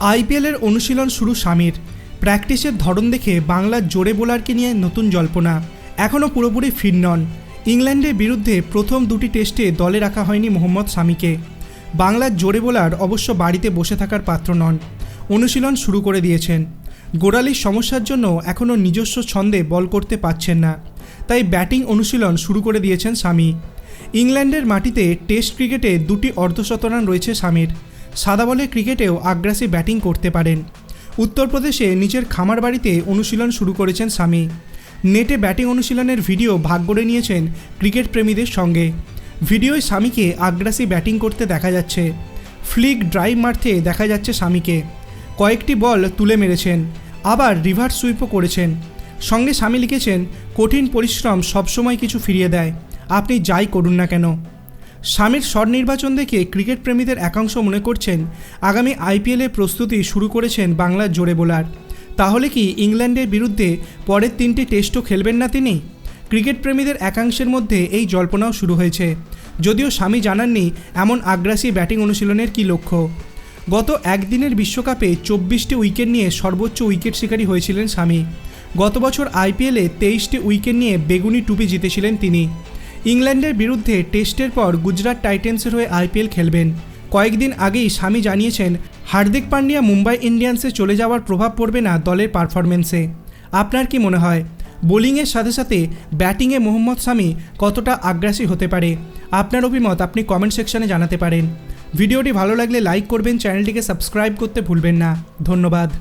আইপিএলের অনুশীলন শুরু স্বামীর। প্র্যাকটিসের ধরন দেখে বাংলার জোরে বোলারকে নিয়ে নতুন জল্পনা। এখনও পুরোপুরি ফিট নন। ইংল্যান্ডের বিরুদ্ধে প্রথম দুটি টেস্টে দলে রাখা হয়নি মোহাম্মদ শামিকে বাংলার জোরে বোলার অবশ্য বাড়িতে বসে থাকার পাত্র নন। অনুশীলন শুরু করে দিয়েছেন। গোড়ালির সমস্যার জন্য এখনও নিজস্ব ছন্দে বল করতে পারছেন না। তাই ব্যাটিং অনুশীলন শুরু করে দিয়েছেন স্বামী। ইংল্যান্ডের মাটিতে টেস্ট ক্রিকেটে দুটি অর্ধশতরান রয়েছে স্বামীর। সাদা বলে ক্রিকেটেও আগ্রাসী ব্যাটিং করতে পারেন। উত্তরপ্রদেশে নিজের খামার বাড়িতে অনুশীলন শুরু করেছেন স্বামী। নেটে ব্যাটিং অনুশীলনের ভিডিও ভাগ করে নিয়েছেন ক্রিকেট প্রেমীদের সঙ্গে। ভিডিওয় স্বামীকে আগ্রাসী ব্যাটিং করতে দেখা যাচ্ছে। ফ্লিক ড্রাইভ মারতে দেখা যাচ্ছে স্বামীকে। কয়েকটি বল তুলে মেরেছেন, আবার রিভার্স সুইপও করেছেন। সঙ্গে স্বামী লিখেছেন, কঠিন পরিশ্রম সবসময় কিছু ফিরিয়ে দেয়। আপনি যাই করুন না কেন। স্বামীর স্বর নির্বাচন দেখে ক্রিকেট প্রেমীদের একাংশ মনে করছেন, আগামী আইপিএলের প্রস্তুতি শুরু করেছেন বাংলার জোরে বোলার। তাহলে কি ইংল্যান্ডের বিরুদ্ধে পরের তিনটি টেস্টও খেলবেন না তিনি? ক্রিকেট প্রেমীদের একাংশের মধ্যে এই জল্পনাও শুরু হয়েছে। যদিও স্বামী জানাননি এমন আগ্রাসী ব্যাটিং অনুশীলনের কী লক্ষ্য। গত একদিনের বিশ্বকাপে চব্বিশটি উইকেট নিয়ে সর্বোচ্চ উইকেট শিকারী হয়েছিলেন স্বামী। গত বছর আইপিএলে তেইশটি উইকেট নিয়ে বেগুনি টুপি জিতেছিলেন তিনি। ইংল্যান্ডের বিরুদ্ধে টেস্টের পর গুজরাট টাইটেন্সের হয়ে আইপিএল খেলবেন। কয়েকদিন আগেই স্বামী জানিয়েছেন, হার্দিক পান্ডিয়া মুম্বাই ইন্ডিয়ান্সে চলে যাওয়ার প্রভাব পড়বে না দলের পারফরমেন্সে আপনার কি মনে হয়, বোলিংয়ের সাথে সাথে ব্যাটিংয়ে মোহাম্মদ স্বামী কতটা আগ্রাসী হতে পারে? আপনার অভিমত আপনি কমেন্ট সেকশনে জানাতে পারেন। ভিডিওটি ভালো লাগলে লাইক করবেন, চ্যানেলটিকে সাবস্ক্রাইব করতে ভুলবেন না। ধন্যবাদ।